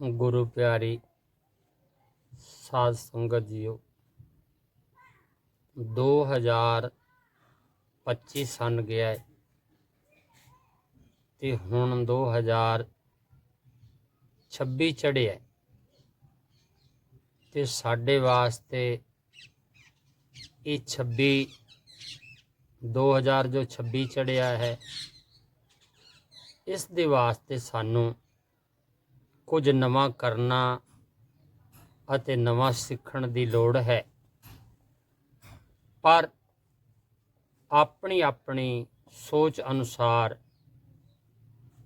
ਗੁਰੂ ਪਿਆਰੀ ਸਾਧ ਸੰਗਤ ਜੀਓ 2025 ਸਨ ਗਿਆ ਹੈ ਤੇ ਹੁਣ 2026 ਚੜਿਆ ਹੈ ਤੇ ਸਾਡੇ ਵਾਸਤੇ ਇਹ 26 2000 ਜੋ 26 ਚੜਿਆ ਹੈ, ਇਸ ਦੇ ਵਾਸਤੇ ਸਾਨੂੰ ਕੁਝ ਨਵਾਂ ਕਰਨਾ ਅਤੇ ਨਵਾਂ ਸਿੱਖਣ ਦੀ ਲੋੜ ਹੈ। ਪਰ ਆਪਣੀ ਆਪਣੀ ਸੋਚ ਅਨੁਸਾਰ,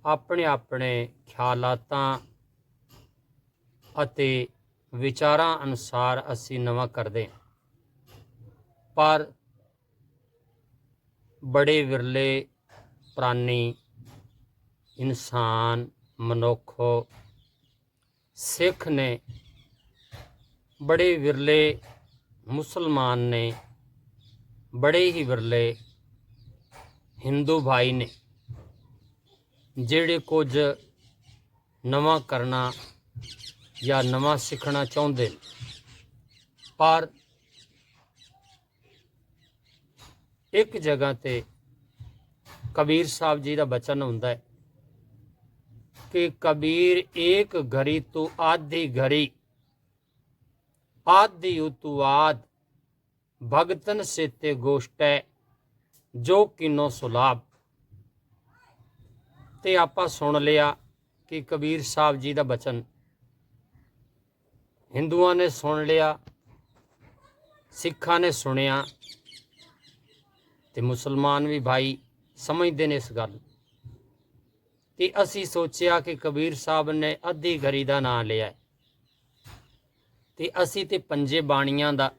ਆਪਣੇ ਆਪਣੇ ਖਿਆਲਾਤਾਂ ਅਤੇ ਵਿਚਾਰਾਂ ਅਨੁਸਾਰ ਅਸੀਂ ਨਵਾਂ ਕਰਦੇ ਹਾਂ। ਪਰ ਬੜੇ ਵਿਰਲੇ, ਪ੍ਰਾਣੀ ਇਨਸਾਨ, ਮਨੁੱਖ ਸਿੱਖ ਨੇ, ਬੜੇ ਵਿਰਲੇ ਮੁਸਲਮਾਨ ਨੇ, ਬੜੇ ਹੀ ਵਿਰਲੇ ਹਿੰਦੂ ਭਾਈ ਨੇ, ਜਿਹੜੇ ਕੁਝ ਨਵਾਂ ਕਰਨਾ ਜਾਂ ਨਵਾਂ ਸਿੱਖਣਾ ਚਾਹੁੰਦੇ ਨੇ। ਪਰ ਇੱਕ ਜਗ੍ਹਾ ਤੇ ਕਬੀਰ ਸਾਹਿਬ ਜੀ ਦਾ ਬਚਨ ਹੁੰਦਾ ਹੈ ਕਿ ਕਬੀਰ ਏਕ ਘੜੀ ਤੂੰ ਆਧੀ ਘੜੀ। ਆਦਿ ਉਤਵਾਦ ਭਗਤਨ ਸੇਤੇ ਗੋਸ਼ਟੈ, ਜੋ ਕਿਨੋ ਸੁਲਾਭ ਤੇ ਆਪਾਂ ਸੁਣ ਲਿਆ ਕਿ ਕਬੀਰ ਸਾਹਿਬ ਜੀ ਦਾ ਬਚਨ। ਹਿੰਦੂਆਂ ਨੇ ਸੁਣ ਲਿਆ, ਸਿੱਖਾਂ ਨੇ ਸੁਣਿਆ, ਤੇ ਮੁਸਲਮਾਨ ਵੀ ਭਾਈ ਸਮਝਦੇ ਨੇ ਇਸ ਗੱਲ ਨੂੰ। ਤੇ ਅਸੀਂ ਸੋਚਿਆ ਕਿ ਕਬੀਰ ਸਾਹਿਬ ਨੇ ਅੱਧੀ ਘੜੀ ਦਾ ਨਾਂ ਲਿਆ ਹੈ। ਤੇ ਅਸੀਂ ਤੇ ਪੰਜੇ ਬਾਣੀਆਂ ਦਾ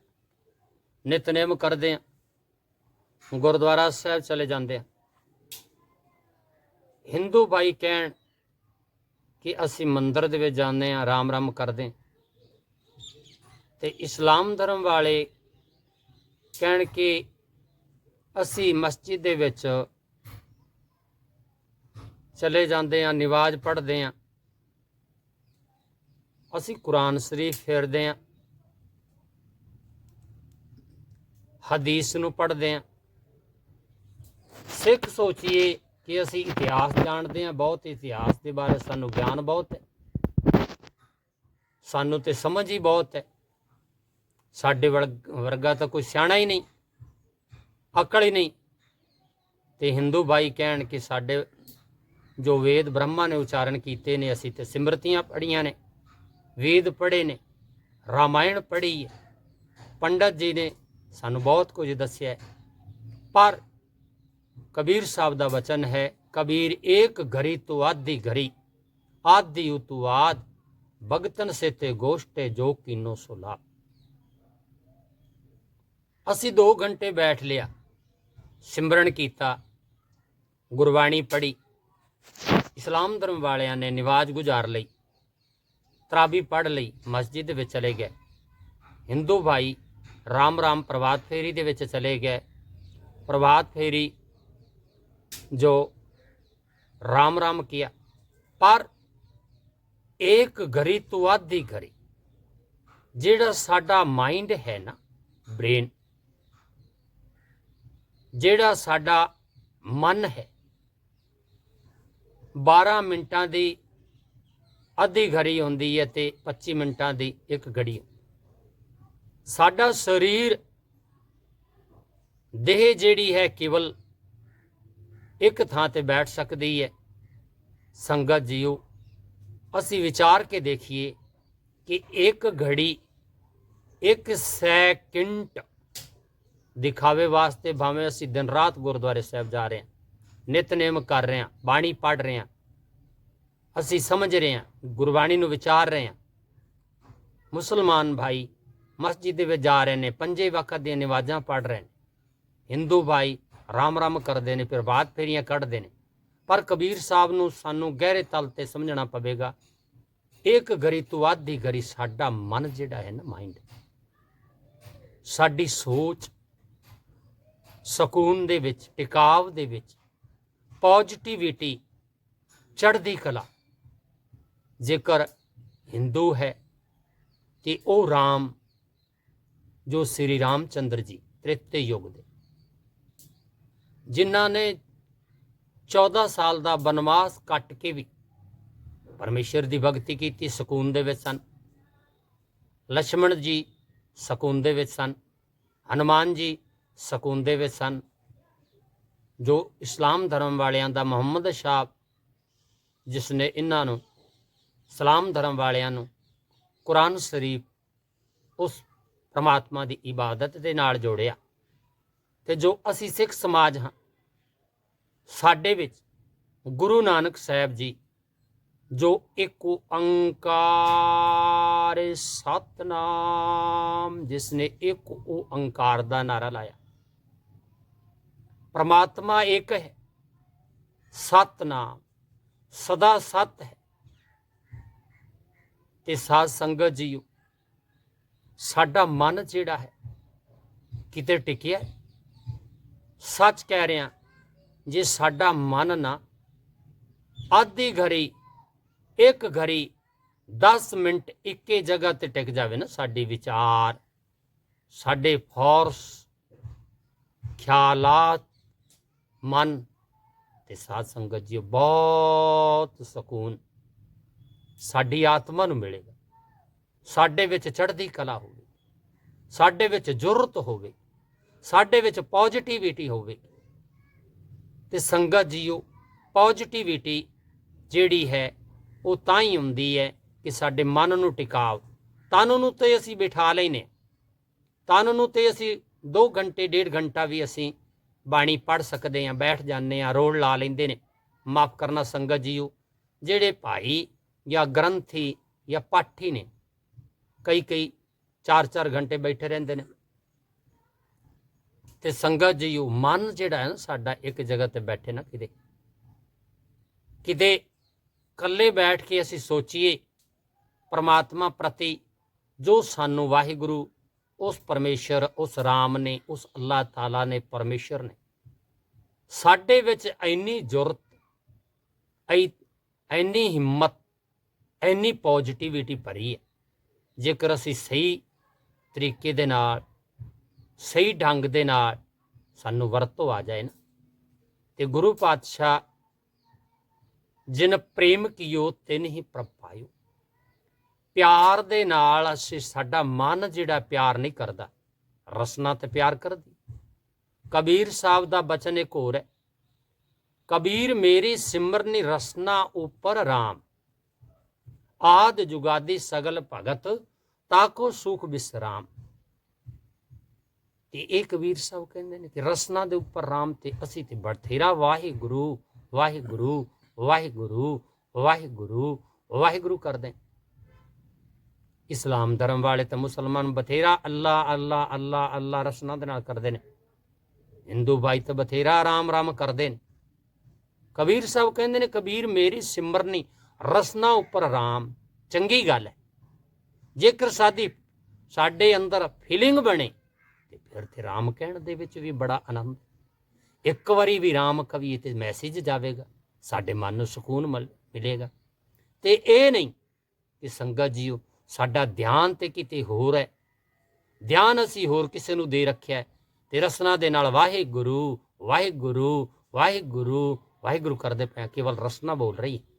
ਨਿਤਨੇਮ ਕਰਦੇ ਹਾਂ। ਗੁਰਦੁਆਰਾ ਸਾਹਿਬ ਚਲੇ ਜਾਂਦੇ ਹਾਂ। ਹਿੰਦੂ ਭਾਈ ਕਹਿਣ ਕਿ ਅਸੀਂ ਮੰਦਰ ਦੇ ਵਿੱਚ ਜਾਂਦੇ ਹਾਂ ਰਾਮ ਰਾਮ ਕਰਦੇ ਹਾਂ। ਤੇ ਇਸਲਾਮ ਧਰਮ ਵਾਲੇ ਕਹਿਣ ਕਿ ਅਸੀਂ ਮਸਜਿਦ ਦੇ ਵਿੱਚ ਚਲੇ ਜਾਂਦੇ ਹਾਂ ਨਿਵਾਜ਼ ਪੜ੍ਹਦੇ ਹਾਂ ਅਸੀਂ ਕੁਰਾਨ ਸ਼ਰੀਫ ਫੇਰਦੇ ਹਾਂ ਹਦੀਸ ਨੂੰ ਪੜ੍ਹਦੇ ਹਾਂ ਸਿੱਖ ਸੋਚੀਏ ਕਿ ਅਸੀਂ ਇਤਿਹਾਸ ਜਾਣਦੇ ਹਾਂ ਬਹੁਤ ਇਤਿਹਾਸ ਦੇ ਬਾਰੇ ਸਾਨੂੰ ਗਿਆਨ ਬਹੁਤ ਹੈ। ਸਾਨੂੰ ਤੇ ਸਮਝ ਹੀ ਬਹੁਤ ਹੈ। ਸਾਡੇ ਵਰਗ- ਵਰਗਾ ਤਾਂ ਕੋਈ ਸਿਆਣਾ ਹੀ ਨਹੀਂ। ਅਕਲ ਹੀ ਨਹੀਂ। ਤੇ ਹਿੰਦੂ ਭਾਈ ਕਹਿਣ ਕਿ ਸਾਡੇ ਜੋ ਵੇਦ ਬ੍ਰਹਮਾ ਨੇ ਉਚਾਰਨ ਕੀਤੇ ਨੇ, ਅਸੀਂ ਤੇ ਸਿਮਰਤੀਆਂ ਪੜੀਆਂ ਨੇ, ਵੇਦ ਪੜ੍ਹੇ ਨੇ, ਰਾਮਾਇਣ ਪੜ੍ਹੀ ਹੈ। ਪੰਡਤ ਜੀ ਨੇ ਸਾਨੂੰ ਬਹੁਤ ਕੁਝ ਦੱਸਿਆ ਪਰ ਕਬੀਰ ਸਾਹਿਬ ਦਾ ਵਚਨ ਹੈ, ਕਬੀਰ ਏਕ ਘੜੀ ਤੋ ਆਧੀ ਘੜੀ ਆਧੀ ਉਤਵਾਦ ਭਗਤਨ ਸੇ ਤੇ ਗੋਸ਼ਟੇ ਜੋ ਕੀਨੋ ਸੁਲਾ। ਅਸੀਂ 2 ਘੰਟੇ ਬੈਠ ਲਿਆ, ਸਿਮਰਨ ਕੀਤਾ, ਗੁਰਬਾਣੀ ਪੜ੍ਹੀ। ਇਸਲਾਮ ਧਰਮ ਵਾਲਿਆਂ ਨੇ ਨਿਵਾਜ਼ ਗੁਜ਼ਾਰ ਲਈ, ਤਰਾਬੀ ਪੜ੍ਹ ਲਈ, ਮਸਜਿਦ ਵਿੱਚ ਚਲੇ ਗਏ। ਹਿੰਦੂ ਭਾਈ ਰਾਮ ਰਾਮ ਪ੍ਰਭਾਤ ਫੇਰੀ ਦੇ ਵਿੱਚ ਚਲੇ ਗਏ। ਪ੍ਰਭਾਤ ਫੇਰੀ ਜੋ ਰਾਮ ਰਾਮ ਕੀਆ, ਪਰ ਇੱਕ ਘੜੀ ਤੋਂ ਆਧੀ ਘੜੀ, ਜਿਹੜਾ ਸਾਡਾ ਮਾਈਂਡ ਹੈ ਨਾ, ਬ੍ਰੇਨ, ਜਿਹੜਾ ਸਾਡਾ ਮਨ ਹੈ 12 ਮਿੰਟਾਂ ਦੀ ਅੱਧੀ ਘੜੀ ਹੁੰਦੀ ਹੈ ਤੇ 25 ਮਿੰਟਾਂ ਦੀ ਇੱਕ ਘੜੀ। ਸਾਡਾ ਸਰੀਰ, ਦੇਹ ਜਿਹੜੀ ਹੈ ਕੇਵਲ ਇੱਕ ਥਾਂ ਤੇ ਬੈਠ ਸਕਦੀ ਹੈ। ਸੰਗਤ ਜੀਓ, ਅਸੀਂ ਵਿਚਾਰ ਕੇ ਦੇਖੀਏ ਕਿ ਇੱਕ ਘੜੀ ਇੱਕ ਸੈਕਿੰਟ ਦਿਖਾਵੇ ਵਾਸਤੇ ਭਾਵੇਂ ਅਸੀਂ ਦਿਨ ਰਾਤ ਗੁਰਦੁਆਰੇ ਸਾਹਿਬ ਜਾ ਰਹੇ ਹਾਂ, ਨਿਤਨੇਮ ਕਰ ਰਹੇ ਹਾਂ, ਬਾਣੀ ਪੜ੍ਹ ਰਹੇ ਹਾਂ ਅਸੀਂ ਸਮਝ ਰਹੇ ਹਾਂ, ਗੁਰਬਾਣੀ ਨੂੰ ਵਿਚਾਰ ਰਹੇ ਹਾਂ। ਮੁਸਲਮਾਨ ਭਾਈ ਮਸਜਿਦ ਦੇ ਵਿੱਚ ਜਾ ਰਹੇ ਨੇ, ਪੰਜੇ ਵਕਤ ਦੀਆਂ ਨਮਾਜ਼ਾਂ ਪੜ੍ਹ ਰਹੇ ਨੇ। ਹਿੰਦੂ ਭਾਈ ਰਾਮ ਰਾਮ ਕਰਦੇ ਨੇ, ਫਿਰ ਪ੍ਰਭਾਤ ਫੇਰੀਆਂ ਕੱਢਦੇ ਨੇ। ਪਰ ਕਬੀਰ ਸਾਹਿਬ ਨੂੰ ਸਾਨੂੰ ਗਹਿਰੇ ਤਲ ਤੇ ਸਮਝਣਾ ਪਵੇਗਾ, ਇੱਕ ਗਰੀ ਤੋਂ ਆਧੀ ਗਰੀ ਸਾਡਾ ਮਨ ਜਿਹੜਾ ਹੈ ਨਾ ਮਾਈਂਡ ਸਾਡੀ ਸੋਚ ਸਕੂਨ ਦੇ ਵਿੱਚ, ਟਿਕਾਵ ਦੇ ਵਿੱਚ ਪੋਜ਼ਿਟਿਵਿਟੀ ਚੜ੍ਹਦੀ ਕਲਾ ਜੇਕਰ ਹਿੰਦੂ ਹੈ ਤੇ ਉਹ ਰਾਮ, ਜੋ ਸ੍ਰੀ ਰਾਮ ਚੰਦਰ ਜੀ ਤ੍ਰਿਤੇ ਯੁੱਗ ਦੇ। ਜਿਨ੍ਹਾਂ ਨੇ 14 ਸਾਲ ਦਾ ਬਨਵਾਸ ਕੱਟ ਕੇ ਵੀ ਪਰਮੇਸ਼ਰ ਦੀ ਭਗਤੀ ਕੀਤੀ, ਸਕੂਨ ਦੇ ਵਿੱਚ ਸਨ। ਲక్ష్మణ ਜੀ ਸਕੂਨ ਦੇ ਵਿੱਚ ਸਨ। ਹਨੂਮਾਨ ਜੀ ਸਕੂਨ ਦੇ ਵਿੱਚ ਸਨ। ਜੋ ਇਸਲਾਮ ਧਰਮ ਵਾਲਿਆਂ ਦਾ ਮੁਹੰਮਦ ਸ਼ਾਹ ਜਿਸ ਨੇ ਇਹਨਾਂ ਨੂੰ ਇਸਲਾਮ ਧਰਮ ਵਾਲਿਆਂ ਨੂੰ ਕੁਰਾਨ ਸ਼ਰੀਫ ਉਸ ਪਰਮਾਤਮਾ ਦੀ ਇਬਾਦਤ ਦੇ ਨਾਲ ਜੋੜਿਆ ਤੇ ਜੋ ਅਸੀਂ ਸਿੱਖ ਸਮਾਜ ਹਾਂ, ਸਾਡੇ ਵਿੱਚ ਗੁਰੂ ਨਾਨਕ ਸਾਹਿਬ ਜੀ ਜੋ ਇੱਕ ਓੰਕਾਰ ਸਤਨਾਮ ਜਿਸ ਨੇ ਇੱਕ ਓੰਕਾਰ ਦਾ ਨਾਰਾ ਲਾਇਆ। ਪਰਮਾਤਮਾ ਇੱਕ ਹੈ, ਸਤਨਾਮ, ਸਦਾ ਸਤ ਹੈ। ਤੇ ਸਾਧ ਸੰਗਤ ਜੀਓ, ਸਾਡਾ ਮਨ ਜਿਹੜਾ ਹੈ ਕਿਤੇ ਟਿਕਿਆ ਸੱਚ ਕਹਿ ਰਿਹਾ, ਜੇ ਸਾਡਾ ਮਨ ਨਾ ਆਧੀ ਘੜੀ, ਇੱਕ ਘੜੀ 10 ਮਿੰਟ ਇੱਕੇ ਜਗ੍ਹਾ ਤੇ ਟਿਕ ਜਾਵੇ ਨਾ ਸਾਡੇ ਵਿਚਾਰ, ਸਾਡੇ ਫੋਰਸ ਖਿਆਲਾਤ, ਮਨ ਤੇ ਸਾਧ ਸੰਗਤ ਜੀ ਬਹੁਤ ਸਕੂਨ ਸਾਡੀ ਆਤਮਾ ਨੂੰ ਮਿਲੇਗਾ। ਸਾਡੇ ਵਿੱਚ ਚੜ੍ਹਦੀ ਕਲਾ ਹੋਵੇ। ਸਾਡੇ ਵਿੱਚ ਜੁਰਤ ਹੋਵੇ। ਸਾਡੇ ਵਿੱਚ ਪੋਜ਼ਿਟਿਵਿਟੀ ਹੋਵੇ। ਤੇ ਸੰਗਤ ਜੀਓ ਪੋਜ਼ਿਟਿਵਿਟੀ ਜਿਹੜੀ ਹੈ, ਉਹ ਤਾਂ ਹੀ ਹੁੰਦੀ ਹੈ ਕਿ ਸਾਡੇ ਮਨ ਨੂੰ ਟਿਕਾਵ ਤਨ ਨੂੰ ਤੇ ਅਸੀਂ ਬਿਠਾ ਲੈਨੇ ਤਨ ਨੂੰ ਤੇ ਅਸੀਂ 2 ਘੰਟੇ, ਡੇਢ ਘੰਟਾ ਵੀ ਅਸੀਂ ਬਾਣੀ ਪੜ ਸਕਦੇ ਹਾਂ, ਬੈਠ ਜਾਂਦੇ ਹਾਂ ਰੋੜ ਲਾ ਲੈਂਦੇ ਨੇ। ਮਾਫ ਕਰਨਾ ਸੰਗਤ ਜੀਓ, ਜਿਹੜੇ ਭਾਈ ਜਾਂ ਗ੍ਰੰਥੀ ਜਾਂ ਪਾਠੀ ਨੇ ਕਈ ਕਈ 4-4 ਘੰਟੇ ਬੈਠੇ ਰਹਿੰਦੇ ਨੇ ਤੇ ਸੰਗਤ ਜੀਓ ਮਨ ਜਿਹੜਾ ਹੈ ਨਾ ਸਾਡਾ ਇੱਕ ਜਗ੍ਹਾ ਤੇ ਬੈਠੇ ਨਾ ਕਿਤੇ ਕਿਤੇ ਇਕੱਲੇ ਬੈਠ ਕੇ ਅਸੀਂ ਸੋਚੀਏ ਪਰਮਾਤਮਾ ਪ੍ਰਤੀ ਜੋ ਸਾਨੂੰ ਵਾਹਿਗੁਰੂ ਉਸ ਪਰਮੇਸ਼ਰ ਉਸ ਰਾਮ ਨੇ ਉਸ ਅੱਲਾਹ ਤਾਲਾ ਨੇ ਪਰਮੇਸ਼ਰ ਨੇ ਸਾਡੇ ਵਿੱਚ ਇੰਨੀ ਜੁਰਤ ਐ- ਇੰਨੀ ਹਿੰਮਤ ਇੰਨੀ ਪੋਜ਼ਿਟਿਵਿਟੀ ਭਰੀ ਹੈ। ਜੇਕਰ ਅਸੀਂ ਸਹੀ ਤਰੀਕੇ ਦੇ ਨਾਲ, ਸਹੀ ਢੰਗ ਦੇ ਨਾਲ ਸਾਨੂੰ ਵਰਤੋਂ ਆ ਜਾਏ ਨਾ, ਤੇ ਗੁਰੂ ਪਾਤਸ਼ਾਹ ਜਿਨ ਪ੍ਰੇਮ ਕੀਓ, ਤਿਨ ਹੀ ਪ੍ਰਭ ਪਿਆਰ ਦੇ ਨਾਲ ਅਸੀਂ ਸਾਡਾ ਮਨ ਜਿਹੜਾ ਪਿਆਰ ਨਹੀਂ ਕਰਦਾ, ਰਸਨਾ ਤੇ ਪਿਆਰ ਕਰਦੀ। ਕਬੀਰ ਸਾਹਿਬ ਦਾ ਬਚਨ ਇੱਕ ਹੋਰ ਹੈ, ਕਬੀਰ ਮੇਰੀ ਸਿਮਰਨੀ ਰਸਨਾ ਉਪਰ RAM ਆਦ ਜੁਗਾਦੀ ਸਗਲ ਭਗਤ, ਤਾਕੋ ਸੁਖ ਬਿਸਰਾਮ। ਤੇ ਇਹ ਕਬੀਰ ਸਾਹਿਬ ਕਹਿੰਦੇ ਨੇ ਕਿ ਰਸਨਾ ਦੇ ਉੱਪਰ RAM ਤੇ ਅਸੀਂ ਤੇ ਬਥੇਰਾ ਵਾਹਿਗੁਰੂ ਵਾਹਿਗੁਰੂ ਵਾਹਿਗੁਰੂ ਵਾਹਿਗੁਰੂ ਵਾਹਿਗੁਰੂ ਕਰਦੇ। ਇਸਲਾਮ ਧਰਮ ਵਾਲੇ ਤਾਂ ਮੁਸਲਮਾਨ ਬਥੇਰਾ ਅੱਲਾ ਅੱਲਾ ਅੱਲਾ ਅੱਲਾ ਰਸਨਾ ਦੇ ਨਾਲ ਕਰਦੇ ਨੇ। ਹਿੰਦੂ ਭਾਈ ਤਾਂ ਬਥੇਰਾ ਰਾਮ ਰਾਮ ਕਰਦੇ ਨੇ। ਕਬੀਰ ਸਾਹਿਬ ਕਹਿੰਦੇ ਨੇ, ਕਬੀਰ ਮੇਰੀ ਸਿਮਰਨੀ ਰਸਨਾ ਉੱਪਰ ਰਾਮ ਚੰਗੀ ਗੱਲ ਹੈ। ਜੇਕਰ ਸਾਡੀ ਸਾਡੇ ਅੰਦਰ ਫੀਲਿੰਗ ਬਣੇ ਤੇ ਫਿਰ ਤੇ ਰਾਮ ਕਹਿਣ ਦੇ ਵਿੱਚ ਵੀ ਬੜਾ ਆਨੰਦ ਇੱਕ ਵਾਰੀ ਵੀ ਰਾਮ ਕਵੀ ਤੇ ਮੈਸੇਜ ਜਾਵੇਗਾ ਸਾਡੇ ਮਨ ਨੂੰ ਸਕੂਨ ਮਿਲ- ਮਿਲੇਗਾ। ਤੇ ਇਹ ਨਹੀਂ ਕਿ ਸੰਗਤ ਜੀਓ ਸਾਡਾ ਧਿਆਨ ਤੇ ਕਿਤੇ ਹੋਰ ਹੈ। ਧਿਆਨ ਅਸੀਂ ਹੋਰ ਕਿਸੇ ਨੂੰ ਦੇ ਰੱਖਿਆ ਹੈ ਤੇ ਰਸਨਾ ਦੇ ਨਾਲ ਵਾਹਿਗੁਰੂ ਵਾਹਿਗੁਰੂ ਵਾਹਿਗੁਰੂ ਵਾਹਿਗੁਰੂ ਕਰਦੇ ਪਏ ਹਾਂ, ਕੇਵਲ ਰਸਨਾ ਬੋਲ ਰਹੀ ਹੈ।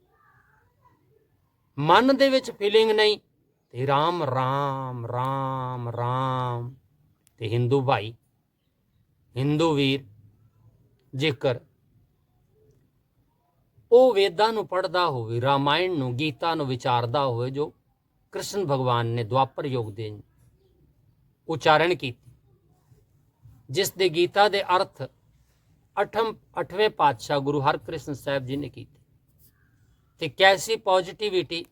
ਮਨ ਦੇ ਵਿੱਚ ਫੀਲਿੰਗ ਨਹੀਂ, ਤੇ ਰਾਮ ਰਾਮ ਰਾਮ ਰਾਮ, ਤੇ ਹਿੰਦੂ ਭਾਈ ਹਿੰਦੂ ਵੀਰ, ਜੇਕਰ ਉਹ ਵੇਦਾਂ ਨੂੰ ਪੜ੍ਹਦਾ ਹੋਵੇ, ਰਾਮਾਇਣ ਨੂੰ, ਗੀਤਾ ਨੂੰ ਵਿਚਾਰਦਾ ਹੋਵੇ, ਜੋ ਕ੍ਰਿਸ਼ਨ ਭਗਵਾਨ ਨੇ ਦੁਆਪਰ ਯੁੱਗ ਦੇ ਉਚਾਰਨ ਕੀਤੀ, ਜਿਸ ਦੇ ਗੀਤਾ ਦੇ ਅਰਥ ਅਠਮ, ਅਠਵੇਂ ਪਾਤਸ਼ਾਹ ਗੁਰੂ ਹਰਕ੍ਰਿਸ਼ਨ ਸਾਹਿਬ ਜੀ ਨੇ ਕੀਤੇ। ਤੇ ਕੈਸੀ ਪੋਜ਼ਿਟਿਵਿਟੀ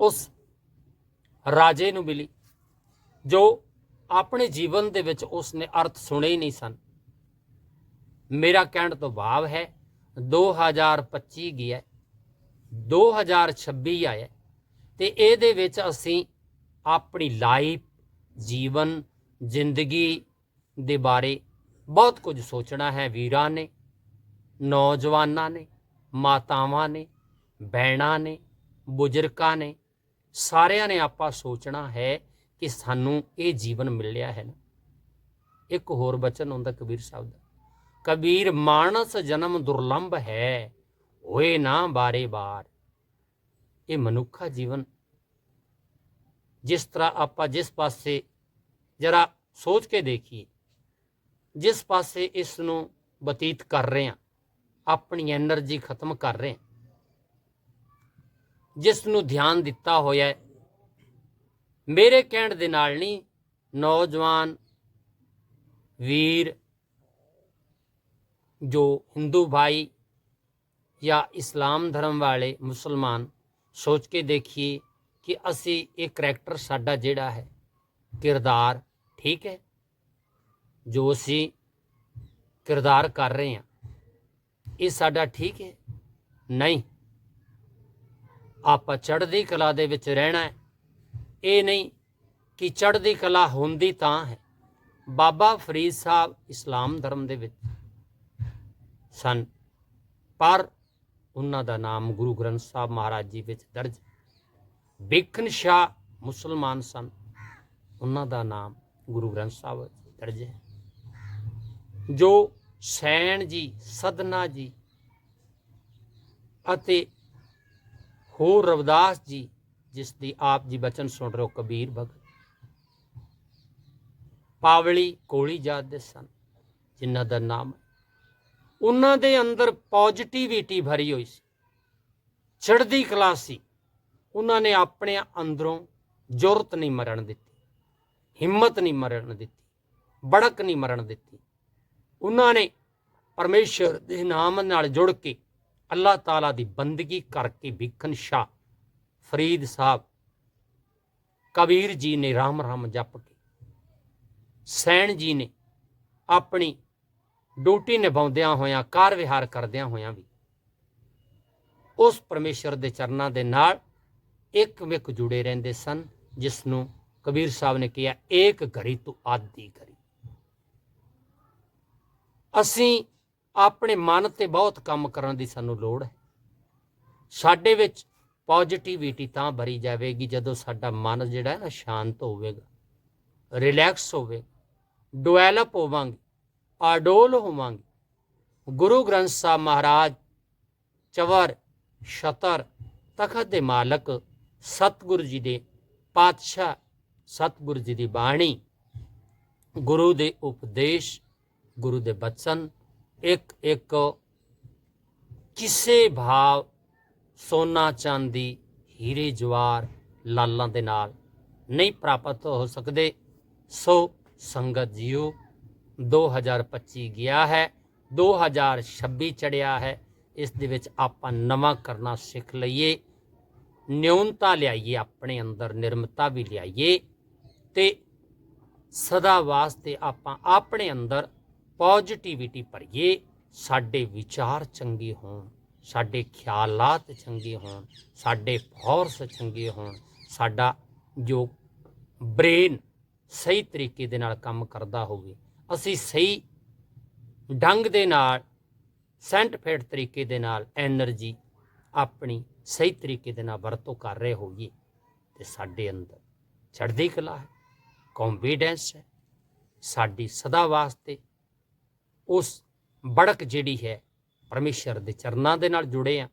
ਉਸ ਰਾਜੇ ਨੂੰ ਮਿਲੀ, ਜੋ ਆਪਣੇ ਜੀਵਨ ਦੇ ਵਿੱਚ ਉਸ ਨੇ ਅਰਥ ਸੁਣੇ ਹੀ ਨਹੀਂ ਸਨ। ਮੇਰਾ ਕਹਿਣ ਤੋਂ ਭਾਵ ਹੈ 2025 ਗਿਆ 2026 ਆਇਆ ਤੇ ਇਹਦੇ ਵਿੱਚ ਅਸੀਂ ਆਪਣੀ ਲਾਈਫ ਜੀਵਨ, ਜ਼ਿੰਦਗੀ ਦੇ ਬਾਰੇ ਬਹੁਤ ਕੁਝ ਸੋਚਣਾ ਹੈ। ਵੀਰਾਂ ਨੇ, ਨੌਜਵਾਨਾਂ ਨੇ ਮਾਤਾਵਾਂ ਨੇ ਭੈਣਾਂ ਨੇ, ਬਜ਼ੁਰਗਾਂ ਨੇ, ਸਾਰਿਆਂ ਨੇ ਆਪਾਂ ਸੋਚਣਾ ਹੈ ਕਿ ਸਾਨੂੰ ਇਹ ਜੀਵਨ ਮਿਲਿਆ ਹੈ ਨਾ। ਇੱਕ ਹੋਰ ਬਚਨ ਹੁੰਦਾ ਕਬੀਰ ਸਾਹਿਬ ਦਾ, ਕਬੀਰ ਮਾਨਸ ਜਨਮ ਦੁਰਲੰਭ ਹੈ, ਹੋਏ ਨਾ ਬਾਰੇ ਬਾਰ। ਇਹ ਮਨੁੱਖਾ ਜੀਵਨ, ਜਿਸ ਤਰ੍ਹਾਂ ਆਪਾਂ ਜਿਸ ਪਾਸੇ ਜਰਾ ਸੋਚ ਕੇ ਦੇਖੀਏ, ਜਿਸ ਪਾਸੇ ਇਸ ਨੂੰ ਬਤੀਤ ਕਰ ਰਹੇ ਹਾਂ ਆਪਣੀ એનર્ਜੀ ਖਤਮ ਕਰ ਰਹੇ ਜਿਸ ਨੂੰ ਧਿਆਨ ਦਿੱਤਾ ਹੋਇਆ ਹੈ, ਮੇਰੇ ਕਹਿਣ ਦੇ ਨਾਲ ਨਹੀਂ, ਨੌਜਵਾਨ ਵੀਰ ਜੋ ਹਿੰਦੂ ਭਾਈ ਜਾਂ ਇਸਲਾਮ ਧਰਮ ਵਾਲੇ ਮੁਸਲਮਾਨ, ਸੋਚ ਕੇ ਦੇਖੀਏ ਕਿ ਅਸੀਂ ਇਹ ਕੈਰੈਕਟਰ ਸਾਡਾ ਜਿਹੜਾ ਹੈ, ਕਿਰਦਾਰ ਠੀਕ ਹੈ, ਜੋ ਅਸੀਂ ਕਿਰਦਾਰ ਕਰ ਰਹੇ ਹਾਂ। ਇਹ ਸਾਡਾ ਠੀਕ ਹੈ? ਨਹੀਂ। ਆਪਾਂ ਚੜ੍ਹਦੀ ਕਲਾ ਦੇ ਵਿੱਚ ਰਹਿਣਾ ਹੈ। ਇਹ ਨਹੀਂ ਕਿ ਚੜ੍ਹਦੀ ਕਲਾ ਹੁੰਦੀ ਤਾਂ ਹੈ। ਬਾਬਾ ਫਰੀਦ ਸਾਹਿਬ ਇਸਲਾਮ ਧਰਮ ਦੇ ਵਿੱਚ ਸਨ। ਪਰ ਉਹਨਾਂ ਦਾ ਨਾਮ ਗੁਰੂ ਗ੍ਰੰਥ ਸਾਹਿਬ ਮਹਾਰਾਜ ਜੀ ਵਿੱਚ ਦਰਜ ਬਿਕਨ ਸ਼ਾਹ ਮੁਸਲਮਾਨ ਸਨ। ਉਹਨਾਂ ਦਾ ਨਾਮ ਗੁਰੂ ਗ੍ਰੰਥ ਸਾਹਿਬ ਦਰਜ ਹੈ। ਜੋ ਸੈਣ ਜੀ, ਸਦਨਾ ਜੀ ਅਤੇ ਹੋਰ ਰਵਦਾਸ ਜੀ, ਜਿਸ ਦੀ ਆਪ ਜੀ ਬਚਨ ਸੁਣ ਰਹੇ ਹੋ, ਕਬੀਰ ਭਗਤ। ਪਾਵਲੀ ਕੋਲੀ ਜਾਤ ਦੇ ਸਨ, ਜਿਨ੍ਹਾਂ ਦਾ ਨਾਮ ਉਹਨਾਂ ਦੇ ਅੰਦਰ ਪੋਜ਼ਿਟਿਵਿਟੀ ਭਰੀ ਹੋਈ ਸੀ। ਚੜ੍ਹਦੀ ਕਲਾ ਸੀ। ਉਹਨਾਂ ਨੇ ਆਪਣੇ ਅੰਦਰੋਂ ਜੁਰਤ ਨਹੀਂ ਮਰਨ ਦਿੱਤੀ, ਹਿੰਮਤ ਨਹੀਂ ਮਰਨ ਦਿੱਤੀ, ਬੜਕ ਨਹੀਂ ਮਰਨ ਦਿੱਤੀ। ਉਹਨਾਂ ਨੇ ਪਰਮੇਸ਼ਰ ਦੇ ਨਾਮ ਨਾਲ ਜੁੜ ਕੇ ਅੱਲਾਹ ਤਾਲਾ ਦੀ ਬੰਦਗੀ ਕਰਕੇ ਵਿਖਨ ਸ਼ਾਹ ਫਰੀਦ ਸਾਹਿਬ ਕਬੀਰ ਜੀ ਨੇ ਰਾਮ ਰਾਮ ਜਪ ਕੇ, ਸੈਣ ਜੀ ਨੇ ਆਪਣੀ ਡਿਊਟੀ ਨਿਭਾਉਂਦਿਆਂ ਹੋਇਆਂ, ਕਾਰ ਵਿਹਾਰ ਕਰਦਿਆਂ ਹੋਇਆਂ ਵੀ ਉਸ ਪਰਮੇਸ਼ਰ ਦੇ ਚਰਨਾਂ ਦੇ ਨਾਲ ਇੱਕ ਵਿਕ ਜੁੜੇ ਰਹਿੰਦੇ ਸਨ ਜਿਸ ਨੂੰ ਕਬੀਰ ਸਾਹਿਬ ਨੇ ਕਿਹਾ, ਏਕ ਘਰੀ ਤੂੰ ਆਦੀ ਘਰੀ ਅਸੀਂ ਆਪਣੇ ਮਨ ਤੇ ਬਹੁਤ ਕੰਮ ਕਰਨ ਦੀ ਸਾਨੂੰ ਲੋੜ ਹੈ। ਸਾਡੇ ਵਿੱਚ ਪੋਜ਼ਿਟਿਵਿਟੀ ਤਾਂ ਭਰੀ ਜਾਵੇਗੀ ਜਦੋਂ ਸਾਡਾ ਮਨ ਜਿਹੜਾ ਹੈ ਨਾ ਸ਼ਾਂਤ ਹੋਵੇਗਾ ਰਿਲੈਕਸ ਹੋਵੇ ਡਿਵੈਲਪ ਹੋਵਾਂਗੇ ਆਡੋਲ ਹੋਵਾਂਗੇ। ਗੁਰੂ ਗ੍ਰੰਥ ਸਾਹਿਬ ਮਹਾਰਾਜ ਚਵਰ ਸ਼ਤਰ ਤਖਤ ਦੇ ਮਾਲਕ, ਸਤਿਗੁਰੂ ਜੀ ਦੇ ਪਾਤਸ਼ਾਹ, ਸਤਿਗੁਰੂ ਜੀ ਦੀ ਬਾਣੀ, ਗੁਰੂ ਦੇ ਉਪਦੇਸ਼ ਗੁਰੂ ਦੇ ਬਚਨ ਇੱਕ ਇੱਕ ਕਿਸੇ ਭਾਵ ਸੋਨਾ ਚਾਂਦੀ ਹੀਰੇ ਜਵਾਰ ਲਾਲਾਂ ਦੇ ਨਾਲ ਨਹੀਂ ਪ੍ਰਾਪਤ ਹੋ ਸਕਦੇ ਸੋ ਸੰਗਤ ਜੀਓ 2025 ਗਿਆ ਹੈ 2026 ਚੜਿਆ ਹੈ ਇਸ ਦੇ ਵਿੱਚ ਆਪਾਂ ਨਵਾਂ ਕਰਨਾ ਸਿੱਖ ਲਈਏ ਨਿਊਨਤਾ ਲਿਆਈਏ ਆਪਣੇ ਅੰਦਰ ਨਿਰਮਤਾ ਵੀ ਲਿਆਈਏ ਤੇ ਸਦਾ ਵਾਸਤੇ ਆਪਾਂ ਆਪਣੇ ਅੰਦਰ ਪੋਜ਼ਿਟਿਵਿਟੀ ਭਰੀਏ, ਸਾਡੇ ਵਿਚਾਰ ਚੰਗੇ ਹੋਣ, ਸਾਡੇ ਖਿਆਲਾਤ ਚੰਗੇ ਹੋਣ, ਸਾਡੇ ਫੋਰਸ ਚੰਗੇ ਹੋਣ, ਸਾਡਾ ਜੋ ਬ੍ਰੇਨ ਸਹੀ ਤਰੀਕੇ ਦੇ ਨਾਲ ਕੰਮ ਕਰਦਾ ਹੋਵੇ, ਅਸੀਂ ਸਹੀ ਢੰਗ ਦੇ ਨਾਲ ਸੈਂਟਫਿਡ ਤਰੀਕੇ ਦੇ ਨਾਲ એનર્ਜੀ ਆਪਣੀ ਸਹੀ ਤਰੀਕੇ ਦੇ ਨਾਲ ਵਰਤੋਂ ਕਰ ਰਹੇ ਹੋਈਏ, ਤੇ ਸਾਡੇ ਅੰਦਰ ਚੜ੍ਹਦੀ ਕਲਾ ਹੈ ਕੌਨਫੀਡੈਂਸ ਹੈ, ਸਾਡੀ ਸਦਾ ਵਾਸਤੇ ਉਸ ਬੜਕ ਜਿਹੜੀ ਹੈ ਪਰਮੇਸ਼ਰ ਦੇ ਚਰਨਾਂ ਦੇ ਨਾਲ ਜੁੜੇ ਆ।